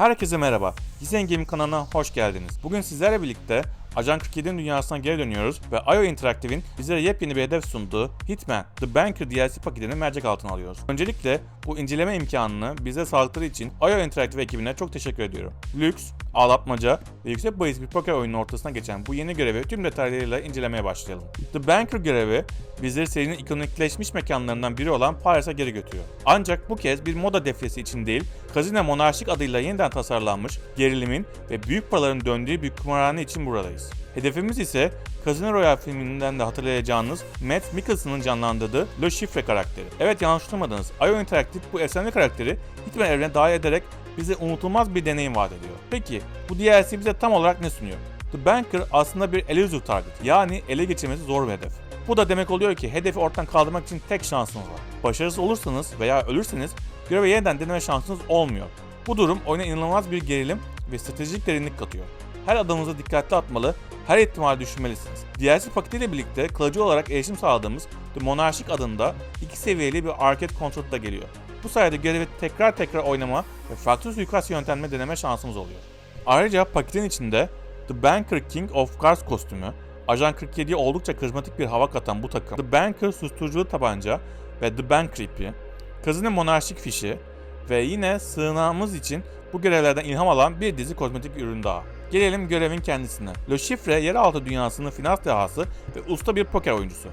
Herkese merhaba. Gizem Gaming kanalına hoş geldiniz. Bugün sizlerle birlikte Ajan 47'nin dünyasına geri dönüyoruz ve IO Interactive'in bizlere yepyeni bir hedef sunduğu Hitman The Banker DLC paketini mercek altına alıyoruz. Öncelikle bu inceleme imkanını bize sağladıkları için IO Interactive ekibine çok teşekkür ediyorum. Lüks, ağlatmaca ve yüksek bahis bir poker oyunun ortasına geçen bu yeni görevi tüm detaylarıyla incelemeye başlayalım. The Banker görevi bizleri serinin ikonikleşmiş mekanlarından biri olan Paris'e geri götürüyor. Ancak bu kez bir moda defilesi için değil, Kazino Monarşik adıyla yeniden tasarlanmış, gerilimin ve büyük paraların döndüğü bir kumarhane için buradayız. Hedefimiz ise Casino Royale filminden de hatırlayacağınız Matt Mikkelsen'ın canlandırdığı Le Chiffre karakteri. Evet yanlış duymadınız. IO Interactive bu efsane karakteri Hitman evrenine dahil ederek bize unutulmaz bir deneyim vaat ediyor. Peki bu DLC bize tam olarak ne sunuyor? The Banker aslında bir elusive target yani ele geçirmesi zor bir hedef. Bu da demek oluyor ki hedefi ortadan kaldırmak için tek şansınız var. Başarısız olursanız veya ölürseniz görevi yeniden deneme şansınız olmuyor. Bu durum oyuna inanılmaz bir gerilim ve stratejik derinlik katıyor. Her adımınızı dikkatli atmalı, her ihtimali düşünmelisiniz. DLC paketiyle birlikte kalıcı olarak erişim sağladığımız The Monarchik adında iki seviyeli bir arcade kontrol da geliyor. Bu sayede görevi tekrar tekrar oynama ve farklı suikast yöntemle deneme şansımız oluyor. Ayrıca paketin içinde The Banker King of Cards kostümü, Ajan 47'ye oldukça karizmatik bir hava katan bu takım, The Banker susturuculu tabanca ve The Bank Creep'i, Kazino Monarşik fişi ve yine sığınağımız için bu görevlerden ilham alan bir dizi kozmetik ürün daha. Gelelim görevin kendisine. Le Chiffre yeraltı dünyasının finans dehası ve usta bir poker oyuncusu.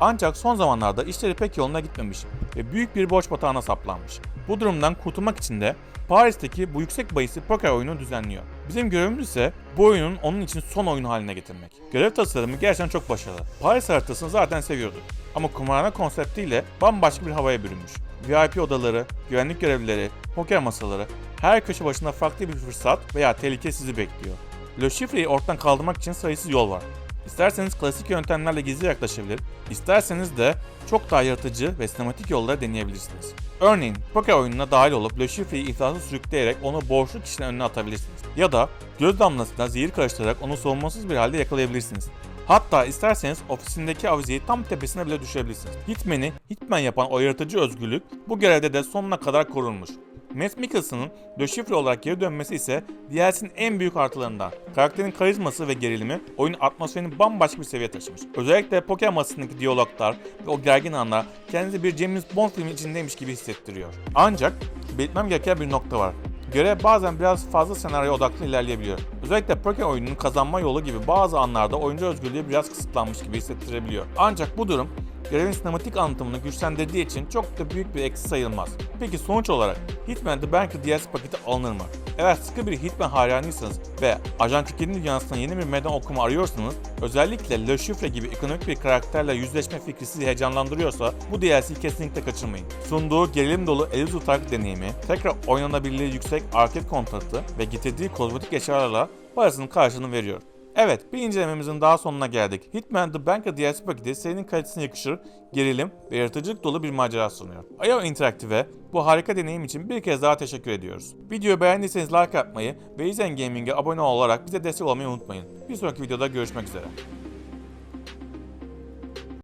Ancak son zamanlarda işleri pek yoluna gitmemiş ve büyük bir borç batağına saplanmış. Bu durumdan kurtulmak için de Paris'teki bu yüksek bahisli poker oyunu düzenliyor. Bizim görevimiz ise bu oyunun onun için son oyun haline getirmek. Görev tasarımı gerçekten çok başarılı. Paris haritasını zaten seviyorduk. Ama kumarhane konseptiyle bambaşka bir havaya bürünmüş. VIP odaları, güvenlik görevlileri, poker masaları, her köşe başında farklı bir fırsat veya tehlike sizi bekliyor. Le Chiffre'yi ortadan kaldırmak için sayısız yol var. İsterseniz klasik yöntemlerle gizli yaklaşabilir, isterseniz de çok daha yaratıcı ve sinematik yolları deneyebilirsiniz. Örneğin poker oyununa dahil olup Le Chiffre'yi iflasa sürükleyerek onu borçlu kişinin önüne atabilirsiniz. Ya da göz damlasına zehir karıştırarak onu savunmasız bir halde yakalayabilirsiniz. Hatta isterseniz ofisindeki avizeyi tam tepesine bile düşürebilirsiniz. Hitman'i Hitman yapan o yaratıcı özgürlük bu görevde de sonuna kadar korunmuş. Matt Mikkelsen'ın Chiffre olarak geri dönmesi ise DLC'nin en büyük artılarından. Karakterin karizması ve gerilimi oyun atmosferini bambaşka bir seviyeye taşımış. Özellikle poker masasındaki diyaloglar ve o gergin anlar kendinizi bir James Bond filmi içindeymiş gibi hissettiriyor. Ancak belirtmem gereken bir nokta var. Görev bazen biraz fazla senaryo odaklı ilerleyebiliyor. Özellikle poker oyununun kazanma yolu gibi bazı anlarda oyuncu özgürlüğü biraz kısıtlanmış gibi hissettirebiliyor. Ancak bu durum görevin sinematik anlatımını güçlendirdiği için çok da büyük bir eksi sayılmaz. Peki sonuç olarak Hitman The Banker DLC paketi alınır mı? Eğer sıkı bir Hitman hayranıysanız ve Ajan 47'nin dünyasından yeni bir meydan okuma arıyorsanız, özellikle Le Chiffre gibi ekonomik bir karakterle yüzleşme fikri sizi heyecanlandırıyorsa bu DLC'yi kesinlikle kaçırmayın. Sunduğu gerilim dolu Elusive Target deneyimi, tekrar oynanabilirliği yüksek arcade kontratı ve getirdiği kozmetik eşyalarla parasının karşılığını veriyor. Evet, bir incelememizin daha sonuna geldik. Hitman The Banker DLC paketi serinin kalitesine yakışır, gerilim ve yaratıcılık dolu bir macera sunuyor. IO Interactive'e bu harika deneyim için bir kez daha teşekkür ediyoruz. Videoyu beğendiyseniz like atmayı ve İzen Gaming'e abone olarak bize destek olmayı unutmayın. Bir sonraki videoda görüşmek üzere.